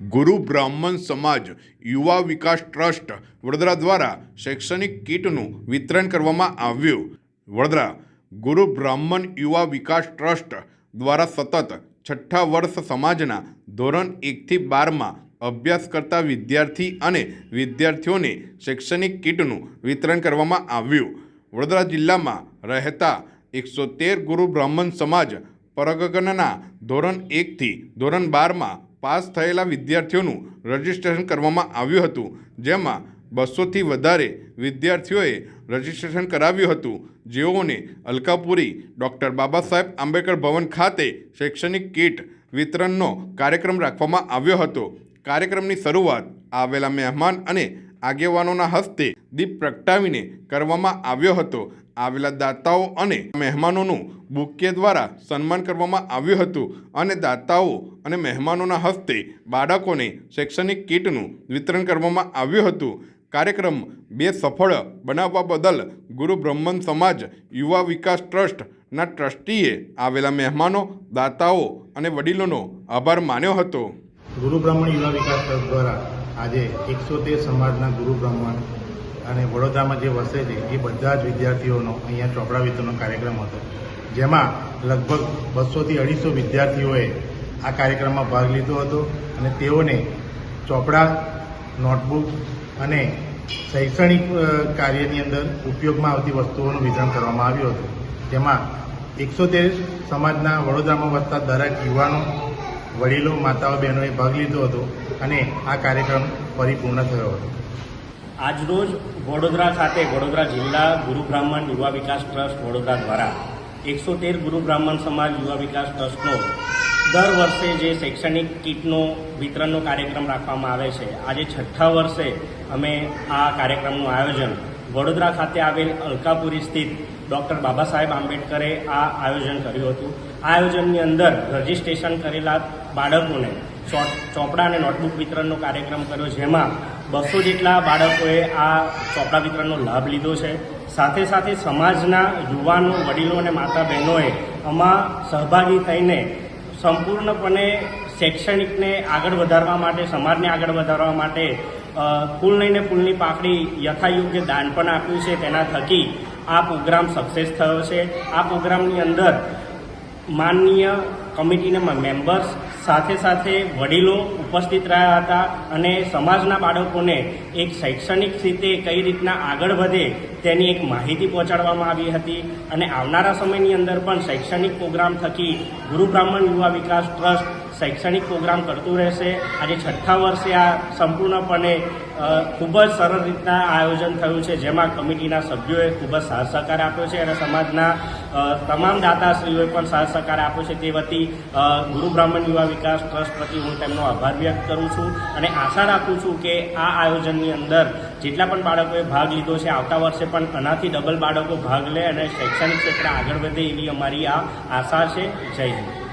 ગુરુ બ્રાહ્મણ સમાજ યુવા વિકાસ ટ્રસ્ટ વડોદરા દ્વારા શૈક્ષણિક કીટનું વિતરણ કરવામાં આવ્યું. વડોદરા ગુરુ બ્રાહ્મણ યુવા વિકાસ ટ્રસ્ટ દ્વારા સતત છઠ્ઠા વર્ષ સમાજના ધોરણ એકથી બારમાં અભ્યાસ કરતા વિદ્યાર્થી અને વિદ્યાર્થીઓને શૈક્ષણિક કીટનું વિતરણ કરવામાં આવ્યું. વડોદરા જિલ્લામાં રહેતા એકસો તેર ગુરુ બ્રાહ્મણ સમાજ પરગગનના ધોરણ એકથી ધોરણ બારમાં પાસ થયેલા વિદ્યાર્થીઓનું રજિસ્ટ્રેશન કરવામાં આવ્યું હતું, જેમાં બસોથી વધારે વિદ્યાર્થીઓએ રજિસ્ટ્રેશન કરાવ્યું હતું. જેઓને અલકાપુરી ડૉક્ટર બાબા સાહેબ આંબેડકર ભવન ખાતે શૈક્ષણિક કીટ વિતરણનો કાર્યક્રમ રાખવામાં આવ્યો હતો. કાર્યક્રમની શરૂઆત આવેલા મહેમાન અને આગેવાનોના હસ્તે દીપ પ્રગટાવીને કરવામાં આવ્યો હતો. આવેલા દાતાઓ અને મહેમાનોનું બુકે દ્વારા સન્માન કરવામાં આવ્યું હતું અને દાતાઓ અને મહેમાનોના હસ્તે બાળકોને શૈક્ષણિક કીટનું વિતરણ કરવામાં આવ્યું હતું. કાર્યક્રમ બે સફળ બનાવવા બદલ ગુરુ બ્રહ્મન સમાજ યુવા વિકાસ ટ્રસ્ટના ટ્રસ્ટીએ આવેલા મહેમાનો, દાતાઓ અને વડીલોનો આભાર માન્યો હતો. ગુરુ બ્રાહ્મણ યુવા વિકાસ ટ્રસ્ટ દ્વારા આજે એકસો તેર સમાજના ગુરુ બ્રાહ્મણ અને વડોદરામાં જે વસે છે, એ બધા જ વિદ્યાર્થીઓનો અહીંયા ચોપડા વિતરણનો કાર્યક્રમ હતો. જેમાં લગભગ બસોથી અઢીસો વિદ્યાર્થીઓએ આ કાર્યક્રમમાં ભાગ લીધો હતો અને તેઓને ચોપડા, નોટબુક અને શૈક્ષણિક કાર્યની અંદર ઉપયોગમાં આવતી વસ્તુઓનું વિતરણ કરવામાં આવ્યું હતું. જેમાં એકસો તેર સમાજના વડોદરામાં વસતા દરેક યુવાનો વડીલો, માતાઓ, બહેનોએ ભાગ લીધો હતો અને આ કાર્યક્રમ પરિપૂર્ણ થયો હતો. આજરોજ વડોદરા ખાતે વડોદરા જિલ્લા ગુરુ બ્રાહ્મણ યુવા વિકાસ ટ્રસ્ટ વડોદરા દ્વારા એકસો તેર ગુરુ બ્રાહ્મણ સમાજ યુવા વિકાસ ટ્રસ્ટનો દર વર્ષે જે શૈક્ષણિક કીટનો વિતરણનો કાર્યક્રમ રાખવામાં આવે છે. આજે છઠ્ઠા વર્ષે અમે આ કાર્યક્રમનું આયોજન વડોદરા ખાતે આવેલ અલકાપુરી સ્થિત ડૉક્ટર બાબા સાહેબ આંબેડકરે આ આયોજન કર્યું હતું. આ આયોજનની અંદર રજીસ્ટ્રેશન કરેલા બાળકોને ચોપડા અને નોટબુક વિતરણનો કાર્યક્રમ કર્યો, જેમાં બસો જેટલા બાળકોએ આ ચોપડા વિતરણનો લાભ લીધો છે. સાથે સાથે સમાજના યુવાનો, વડીલો અને માતા બહેનોએ આમાં સહભાગી થઈને સંપૂર્ણપણે શૈક્ષણિકને આગળ વધારવા માટે, સમાજને આગળ વધારવા માટે કુલ ફૂલ લઈને ફૂલની પાકડી યથાયોગ્ય દાન પણ આપ્યું છે. તેના થકી આ પ્રોગ્રામ સક્સેસ થયો છે. આ પ્રોગ્રામની અંદર માનનીય કમિટીના મેમ્બર્સ સાથે સાથે વડીલો ઉપસ્થિત રહ્યા હતા અને સમાજના બાળકોને એક શૈક્ષણિક રીતે કઈ રીતના આગળ વધે તેની એક માહિતી પહોંચાડવામાં આવી હતી. અને આવનારા સમયની અંદર પણ શૈક્ષણિક પ્રોગ્રામ થકી ગુરુ બ્રાહ્મણ યુવા વિકાસ ટ્રસ્ટ શૈક્ષણિક પ્રોગ્રામ કરતું રહેશે. આજે છઠ્ઠા વર્ષે આ સંપૂર્ણપણે ખૂબ જ સરળ રીતના આયોજન થયું છે, જેમાં કમિટીના સભ્યોએ ખૂબ જ સાથ સહકાર આપ્યો છે અને સમાજના તમામ દાતાશ્રીઓએ પણ સાથ સહકાર આપ્યો છે. તે વતી ગુરુ બ્રાહ્મણ યુવા વિકાસ ટ્રસ્ટ પ્રતિ હું તેમનો આભાર વ્યક્ત કરું છું અને આશા રાખું છું કે આ આયોજનની અંદર જેટલા પણ બાળકોએ ભાગ લીધો છે, આવતા વર્ષે પણ આનાથી ડબલ બાળકો ભાગ લે અને શૈક્ષણિક ક્ષેત્રે આગળ વધે એવી અમારી આ આશા છે. જય હિન્દ.